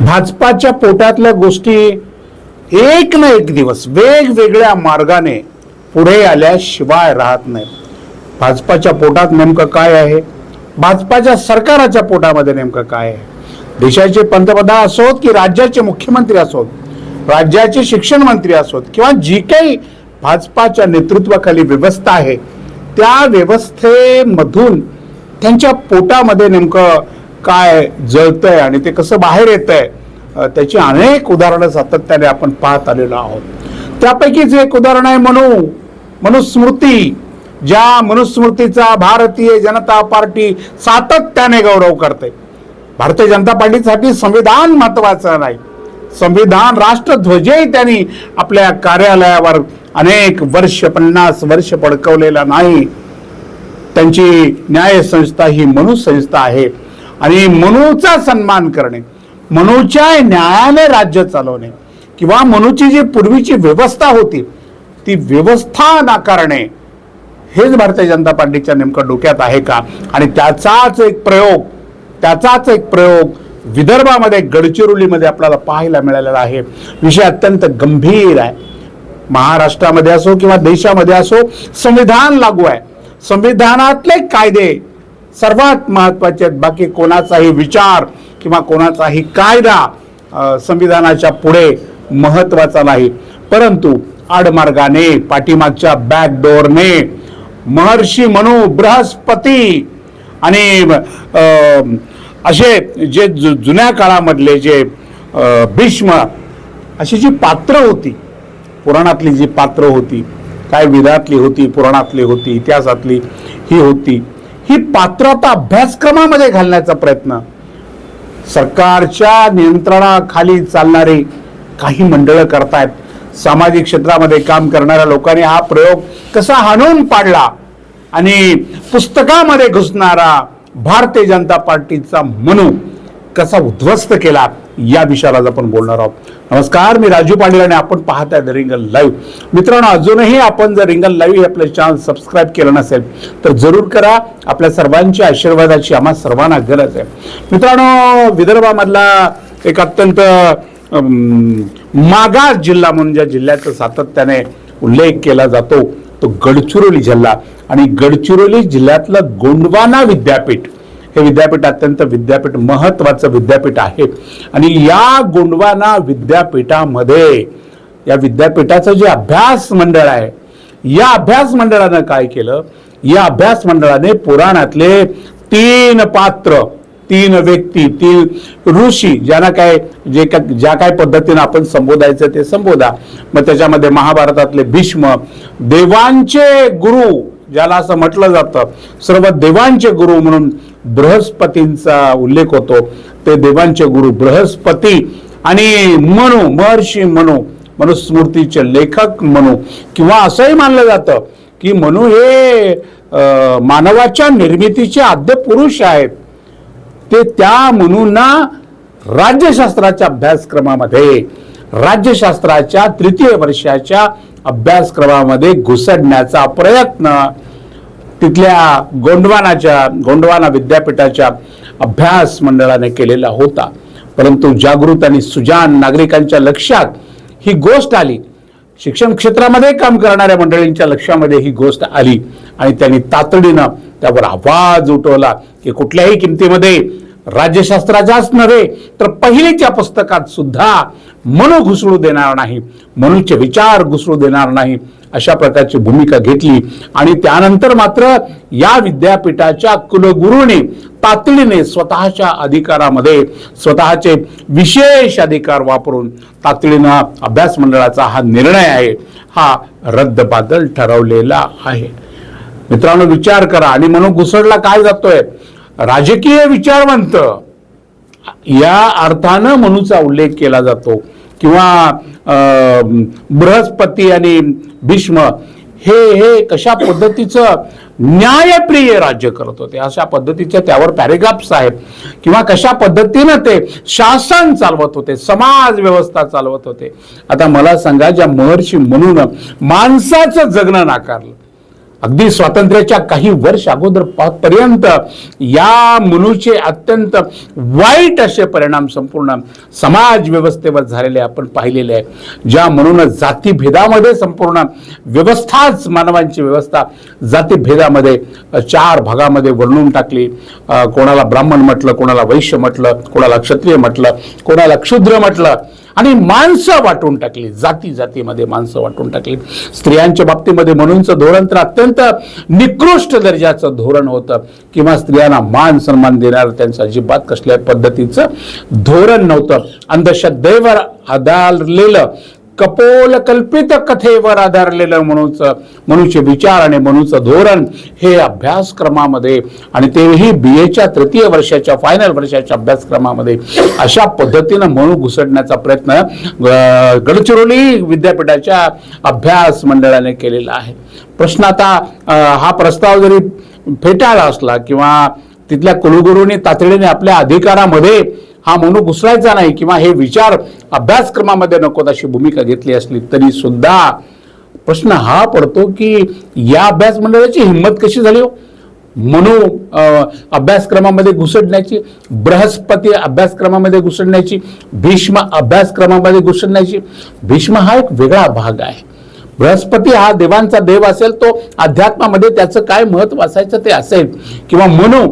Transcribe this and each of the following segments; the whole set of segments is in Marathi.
भाजपाच्या पोटातल्या गोष्टी एक ना एक दिवस वेगवेगळ्या मार्गाने पुढे आल्याशिवाय राहत नाही भाजपाच्या पोटात नेमकं काय आहे? भाजपाच्या सरकाराच्या पोटामध्ये नेमकं काय आहे? देशाचे पंतप्रधान असोत की राज्याचे मुख्यमंत्री असोत? राज्याचे शिक्षण मंत्री असोत? किंवा जी काही भाजपाच्या नेतृत्वाखाली व्यवस्था आहे त्या व्यवस्थेमधून त्यांच्या पोटामध्ये नेमकं काय जळतंय आणि ते कसं बाहेर येत आहे त्याची अनेक उदाहरणं सातत्याने आपण पाहत आलेलो आहोत. त्यापैकीच एक उदाहरण आहे मनु मनुस्मृती ज्या मनुस्मृतीचा भारतीय जनता पार्टी सातत्याने गौरव करते. भारतीय जनता पार्टीसाठी संविधान महत्वाचं नाही. संविधान राष्ट्रध्वजही त्यांनी आपल्या कार्यालयावर अनेक वर्ष पन्नास वर्ष पडकवलेला नाही. त्यांची न्याय संस्था ही मनुसंस्था आहे. आणि मनूचा सन्मान करणे मनूच्या न्यायाने राज्य चालवणे किंवा मनूची जी पूर्वीची व्यवस्था होती ती व्यवस्था नाकारणे हेच भारतीय जनता पार्टीच्या नेमकं डोक्यात आहे का? आणि त्याचाच एक प्रयोग त्याचाच एक प्रयोग विदर्भामध्ये गडचिरोलीमध्ये आपल्याला पाहायला मिळालेला आहे. विषय अत्यंत गंभीर आहे. महाराष्ट्रामध्ये असो किंवा देशामध्ये असो संविधान लागू आहे. संविधानातले कायदे सर्वात महत्त्वाचे आहेत. बाकी कोणाचाही विचार किंवा कोणाचाही कायदा संविधानाच्या पुढे महत्त्वाचा नाही. परंतु आडमार्गाने पाठीमागच्या बॅकडोअरने महर्षी मनू बृहस्पती आणि असे जे जु- जुन्या काळामधले जे भीष्म अशी जी पात्र होती पुराणातली जी पात्र होती काय विधातली होती पुराणातली होती इतिहासातली ही होती ही पात्रता अभ्यासक्रमामध्ये घालण्याचा प्रयत्न. सरकारच्या नियंत्रणाखाली चालणारी काही मंडळं करतायत. सामाजिक क्षेत्रामध्ये काम करणाऱ्या लोकांनी हा प्रयोग कसा हाणून पाडला आणि पुस्तकामध्ये घुसणारा भारतीय जनता पार्टीचा मनू कसा उद्ध्वस्त केला? या विषयाला आज आपण बोलणार आहोत. नमस्कार मी राजू पाटील आणि आपण पाहत आहे द रिंगल लाईव्ह मित्रांनो अजूनही आपण जर रिंगल लाईव्ह हे आपलं चॅनल सबस्क्राईब केलं नसेल तर जरूर करा. आपल्या सर्वांच्या आशीर्वादाची आम्हा सर्वांना गरज आहे. मित्रांनो विदर्भामधला एक अत्यंत मागास जिल्हा म्हणून ज्या जिल्ह्याचा सातत्याने उल्लेख केला जातो तो गडचिरोली जिल्हा. आणि गडचिरोली जिल्ह्यातलं गोंडवाना विद्यापीठ हे विद्यापीठ अत्यंत विद्यापीठ महत्वाचं विद्यापीठ आहे. आणि या गोंडवाना विद्यापीठामध्ये या विद्यापीठाचं जे अभ्यास मंडळ आहे या अभ्यास मंडळानं काय केलं? या अभ्यास मंडळाने पुराणातले तीन पात्र तीन व्यक्ती तीन ऋषी ज्यांना काय जे का ज्या काय पद्धतीनं आपण संबोधायचं ते संबोधा. मग त्याच्यामध्ये महाभारतातले भीष्म देवांचे गुरु ज्याला असं म्हटलं जातं सर्व देवांचे गुरु म्हणून बृहस्पतींचा उल्लेख होतो. ते देवांचे गुरु बृहस्पती आणि मनु महर्षी मनु मनुस्मृतीचे लेखक मनू. किंवा असंही मानलं जातं की मनु हे मानवाच्या निर्मितीचे आद्य पुरुष आहेत. ते त्या मनूंना राज्यशास्त्राच्या अभ्यासक्रमामध्ये राज्यशास्त्राच्या तृतीय वर्षाच्या अभ्यासक्रमामध्ये घुसडण्याचा प्रयत्न तिथल्या गोंडवानाच्या गोंडवाना विद्यापीठाच्या अभ्यास मंडळाने केलेला होता. परंतु जागृत आणि सुजान नागरिकांच्या लक्षात ही गोष्ट आली. शिक्षण क्षेत्रामध्ये काम करणाऱ्या मंडळींच्या लक्षामध्ये ही गोष्ट आली आणि त्यांनी तातडीनं त्यावर आवाज उठवला की कुठल्याही किमतीमध्ये राज्यशास्त्राच्याच नव्हे तर पहिलीच्या पुस्तकात सुद्धा मनु घुसळू देणार नाही मनुचे विचार घुसळू देणार नाही अशा प्रकारची भूमिका घेतली. आणि त्यानंतर मात्र या विद्यापीठाच्या कुलगुरूने तातडीने स्वतःच्या अधिकारामध्ये स्वतःचे विशेष अधिकार वापरून तातडीनं अभ्यास मंडळाचा हा निर्णय आहे हा रद्दबादल ठरवलेला आहे. मित्रांनो विचार करा. आणि म्हणून घुसडला काय जातोय? राजकीय विचारवंत या अर्थानं मनूचा उल्लेख केला जातो. किंवा अं, बृहस्पती आणि भीष्म हे हे कशा पद्धतीचं न्यायप्रिय राज्य करत होते? अशा पद्धतीचे त्यावर पॅरेग्राफ्स आहेत. किंवा कशा पद्धतीनं ते शासन चालवत होते? समाज व्यवस्था चालवत होते? आता मला सांगा ज्या महर्षी म्हणून माणसाचं जगणं नाकारलं अगदी स्वातंत्र्याच्या काही वर्ष अगोदर पर्यंत या मनूचे अत्यंत वाईट असे परिणाम संपूर्ण समाज व्यवस्थेवर झालेले आपण पाहिलेले आहे. ज्या म्हणून जातीभेदामध्ये संपूर्ण व्यवस्थाच मानवांची व्यवस्था जातीभेदामध्ये चार भागामध्ये वर्णून टाकली. कोणाला ब्राह्मण म्हटलं कोणाला वैश्य म्हटलं कोणाला क्षत्रिय म्हटलं कोणाला क्षुद्र म्हटलं. आणि माणसं वाटून टाकली जाती जातीमध्ये माणसं वाटून टाकली. स्त्रियांच्या बाबतीमध्ये म्हणूनचं धोरण तर अत्यंत निकृष्ट दर्जाचं धोरण होतं. किंवा स्त्रियांना मान सन्मान देणारं त्यांचं अजिबात कसल्या पद्धतीचं धोरण नव्हतं. अंधश्रद्धेवर आधारलेलं कपोल कल्पित कथेवर आधारलेलं म्हणूचं मनुष्य विचार आणि मनुचं धोरण हे अभ्यासक्रमामध्ये आणि तेही बी एच्या तृतीय वर्षाच्या फायनल वर्षाच्या अभ्यासक्रमामध्ये अशा पद्धतीनं मनू घुसडण्याचा प्रयत्न गडचिरोली विद्यापीठाच्या अभ्यास मंडळाने केलेला आहे. प्रश्न आता हा प्रस्ताव जरी फेटाळला असला किंवा तिथल्या कुलगुरूंनी तातडीने आपल्या अधिकारामध्ये हा मनू घुसरायचा नाही किंवा हे विचार अभ्यासक्रमामध्ये नकोत अशी भूमिका घेतली असली तरी सुद्धा प्रश्न हा पडतो की या अभ्यास मंडळाची हिंमत कशी झाली हो? मनू अभ्यासक्रमामध्ये घुसडण्याची बृहस्पती अभ्यासक्रमामध्ये घुसडण्याची भीष्म अभ्यासक्रमामध्ये घुसडण्याची भीष्म हा एक वेगळा भाग आहे. बृहस्पती हा देवांचा देव असेल तो अध्यात्मामध्ये त्याचं काय महत्त्व असायचं ते असेल. किंवा मनू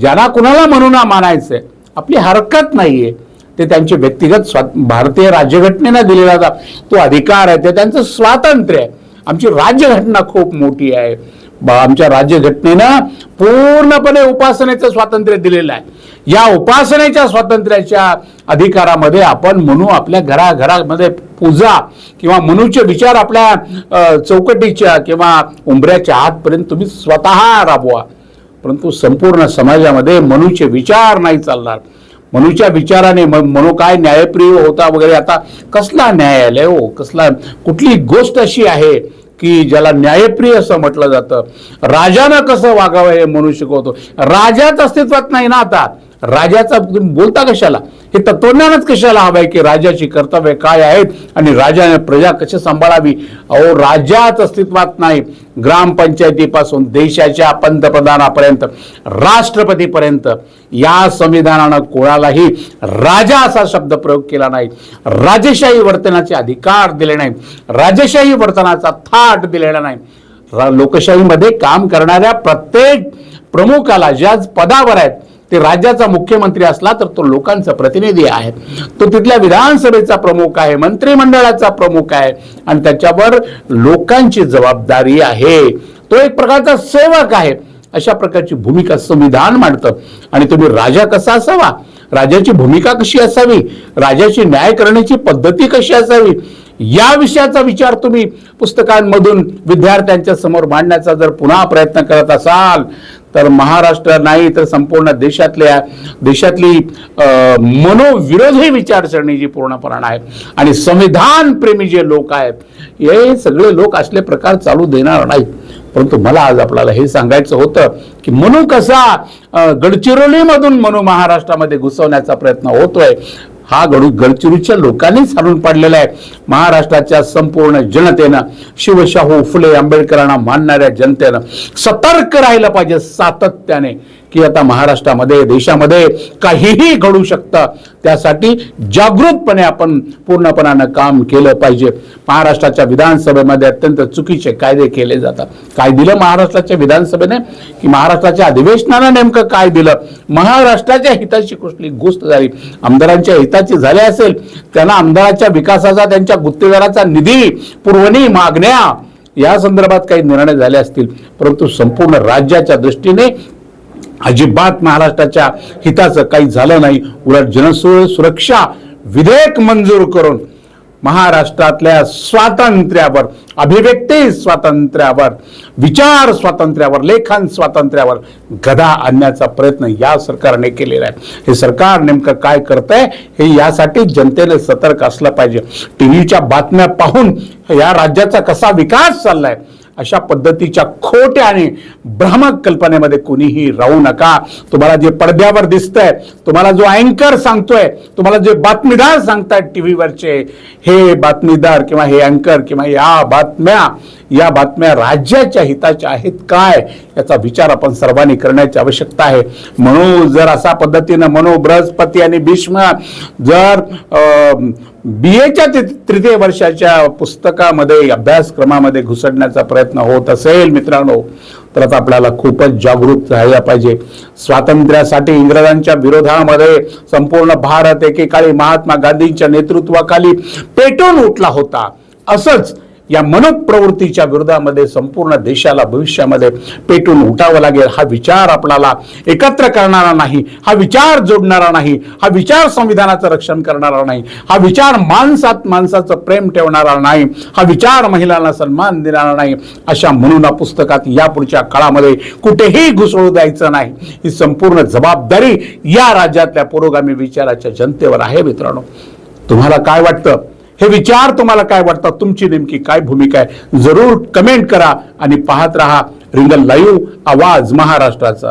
ज्यांना कुणाला म्हणून मानायचंय आपली हरकत नाही आहे ते त्यांचे व्यक्तिगत स्वा भारतीय राज्यघटनेनं दिलेला तो अधिकार आहे. ते त्यांचं स्वातंत्र्य आहे. आमची राज्यघटना खूप मोठी आहे. आमच्या राज्यघटनेनं पूर्णपणे उपासनेचं स्वातंत्र्य दिलेलं आहे. या उपासनेच्या स्वातंत्र्याच्या अधिकारामध्ये आपण म्हणू आपल्या घराघरामध्ये पूजा किंवा मनूचे विचार आपल्या चौकटीच्या किंवा उंबऱ्याच्या आतपर्यंत तुम्ही स्वतः राबवा. परंतु संपूर्ण समाजामध्ये मनूचे विचार नाही चालणार. मनूच्या विचाराने म- मनू काय न्यायप्रिय होता वगैरे आता कसला न्यायालय हो कसला कुठली गोष्ट अशी आहे की ज्याला न्यायप्रिय असं म्हटलं जातं? राजानं कसं वागावं हे मनू शिकवतो? राजाच अस्तित्वात नाही ना आता? राजाचा बोलता कशाला? हे तत्वज्ञानच कशाला हवं आहे की राजाची कर्तव्य काय आहेत आणि राजाने प्रजा कशी सांभाळावी? अहो राजाच अस्तित्वात नाही. ग्रामपंचायतीपासून देशाच्या पंतप्रधानापर्यंत राष्ट्रपतीपर्यंत या संविधानानं कोणालाही राजा असा शब्द प्रयोग केला नाही. राजेशाही वर्तनाचे अधिकार दिले नाही राजशाही वर्तनाचा थाट दिलेला नाही. लोकशाहीमध्ये काम करणाऱ्या प्रत्येक प्रमुखाला ज्या पदावर आहेत ते राज्याचा मुख्यमंत्री असला तर तो लोकांचा प्रतिनिधी आहे. तो तिथल्या विधानसभेचा प्रमुख आहे मंत्रिमंडळाचा प्रमुख आहे आणि त्याच्यावर लोकांची जबाबदारी आहे. तो एक प्रकारचा सेवक आहे. अशा प्रकारची भूमिका संविधान मांडतं. आणि तुम्ही राजा कसा असावा? राजाची भूमिका कशी असावी? राजाची न्याय करण्याची पद्धती कशी असावी? या विषयाचा विचार तुम्ही पुस्तकांमधून विद्यार्थ्यांच्या समोर मांडण्याचा जर पुन्हा प्रयत्न करत असाल तर महाराष्ट्र नाही तर संपूर्ण देशातल्या देशातली अं, मनोविरोधी विचारसरणी जी पूर्णपणे आहे. आणि संविधान प्रेमी जे लोक आहेत हे सगळे लोक असले प्रकार चालू देणार नाहीत. परंतु मला आज आपल्याला हे सांगायचं होतं की मनू कसा गडचिरोलीमधून मनू महाराष्ट्रामध्ये घुसवण्याचा प्रयत्न होतोय हा गडू गडचिरोलीच्या लोकांनीच हाणून पाडलेला आहे. महाराष्ट्राच्या संपूर्ण जनतेनं शिवशाहू फुले आंबेडकरांना मानणाऱ्या जनतेनं सतर्क राहिलं पाहिजे सातत्याने. की आता महाराष्ट्रामध्ये देशामध्ये काहीही घडू शकतं. त्यासाठी जागृतपणे आपण पूर्णपणानं काम केलं पाहिजे. महाराष्ट्राच्या विधानसभेमध्ये अत्यंत चुकीचे कायदे केले जातात. काय दिलं महाराष्ट्राच्या विधानसभेने? की महाराष्ट्राच्या अधिवेशनानं नेमकं काय दिलं? महाराष्ट्राच्या हिताची कुठली गोष्ट झाली? आमदारांच्या हिताची झाली असेल त्यांना आमदाराच्या विकासाचा त्यांच्या गुत्तेदाराचा निधी पुरवणी मागण्या या संदर्भात काही निर्णय झाले असतील. परंतु संपूर्ण राज्याच्या दृष्टीने अजिबात महाराष्ट्राच्या हिताचं काही झालं नाही. उलट जनसु सुरक्षा विधेयक मंजूर करून महाराष्ट्रातल्या स्वातंत्र्यावर अभिव्यक्ती स्वातंत्र्यावर विचार स्वातंत्र्यावर लेखन स्वातंत्र्यावर गदा आणण्याचा प्रयत्न या सरकारने केलेला आहे. हे सरकार नेमकं काय करतंय हे यासाठी जनतेने सतर्क असलं पाहिजे. टीव्हीच्या बातम्या पाहून या राज्याचा कसा विकास चाललाय अशा पद्धतीच्या खोट्या आणि भ्रामक कल्पनेमध्ये कोणीही राहू नका. तुम्हाला जे पडद्यावर दिसतंय तुम्हाला जो अँकर सांगतोय तुम्हाला जे बातमीदार सांगतायत टीव्हीवरचे हे बातमीदार किंवा हे अँकर किंवा या बातम्या या बातम्या राज्याच्या हिताच्या आहेत काय याचा विचार आपण सर्वांनी करण्याची आवश्यकता आहे. म्हणून जर अशा पद्धतीनं म्हणू बृहस्पती आणि भीष्म जर बी एच्या तृतीय वर्षाच्या पुस्तकामध्ये अभ्यासक्रमामध्ये घुसडण्याचा प्रयत्न होत असेल मित्रांनो तर आता आपल्याला खूपच जागरूक राहायला पाहिजे. स्वातंत्र्यासाठी इंग्रजांच्या विरोधामध्ये संपूर्ण भारत एकेकाळी महात्मा गांधींच्या नेतृत्वाखाली पेटून उठला होता. असंच या मनोक प्रवृत्तीच्या विरोधामध्ये संपूर्ण देशाला भविष्यामध्ये पेटून उठावं लागेल. हा विचार आपल्याला एकत्र करणारा नाही हा विचार जोडणारा नाही हा विचार संविधानाचं रक्षण करणारा नाही हा विचार माणसात माणसाचं प्रेम ठेवणारा नाही हा विचार महिलांना सन्मान देणारा नाही अशा म्हणून या पुस्तकात यापुढच्या काळामध्ये कुठेही घुसळू द्यायचं नाही. ही संपूर्ण जबाबदारी या राज्यातल्या पुरोगामी विचाराच्या जनतेवर आहे मित्रांनो. तुम्हाला काय वाटतं? हे विचार तुम्हाला काय वाटतात? तुमची नेमकी काय भूमिका आहे? जरूर कमेंट करा आणि पाहत रहा रिंगल लाईव्ह आवाज महाराष्ट्राचा.